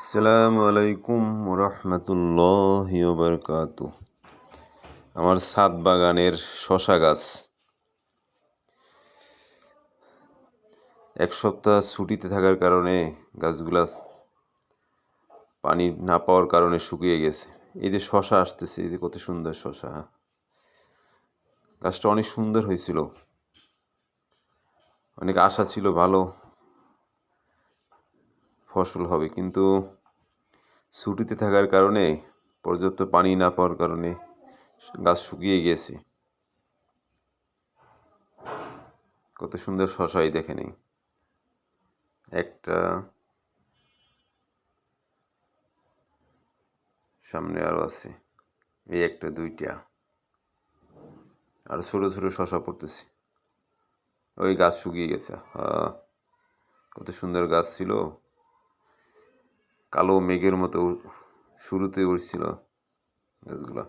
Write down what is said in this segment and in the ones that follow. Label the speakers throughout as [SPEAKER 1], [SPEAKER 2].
[SPEAKER 1] আসসালামু আলাইকুম রহমতুল্লাহ বরকাত আমার ছাদ বাগানের শশা গাছ। এক সপ্তাহ ছুটিতে থাকার কারণে গাছগুলা পানি না পাওয়ার কারণে শুকিয়ে গেছে। এই যে শশা আসতেছে, এই যে কত সুন্দর শশা গাছটা অনেক সুন্দর হয়েছিল। অনেক আশা ছিল ভালো। ফসল হবে। কিন্তু ছুটিতে থাকার কারণে, পর্যাপ্ত পানি না পাওয়ার কারণে গাছ শুকিয়ে গিয়েছে কত সুন্দর শশাই দেখে নেই একটা সামনে আরও আছে। এই একটা, দুইটা। আর ছোটো ছোটো শশা পড়তেছে। ওই গাছ শুকিয়ে গেছে। হ্যাঁ কত সুন্দর গাছ ছিল। কালো মেঘের মতো শুরুতে উঠছিল গাছগুলো।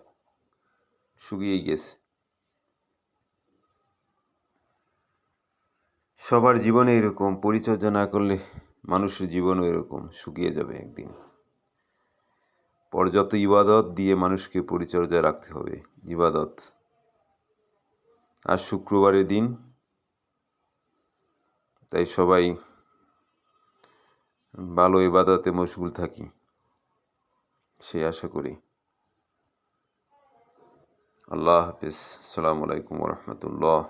[SPEAKER 1] শুকিয়ে গেছে। সবার জীবনে এরকম, পরিচর্যা না করলে মানুষের জীবনও এরকম, শুকিয়ে যাবে একদিন। পর্যাপ্ত ইবাদত দিয়ে মানুষকে পরিচর্যা রাখতে হবে, ইবাদত। আর শুক্রবারের দিন, তাই সবাই ভালো ইবাদতে মশগুল থাকি সে আশা করি। আল্লাহ হাফিজ আসসালামু আলাইকুম রহমতুল্লাহ।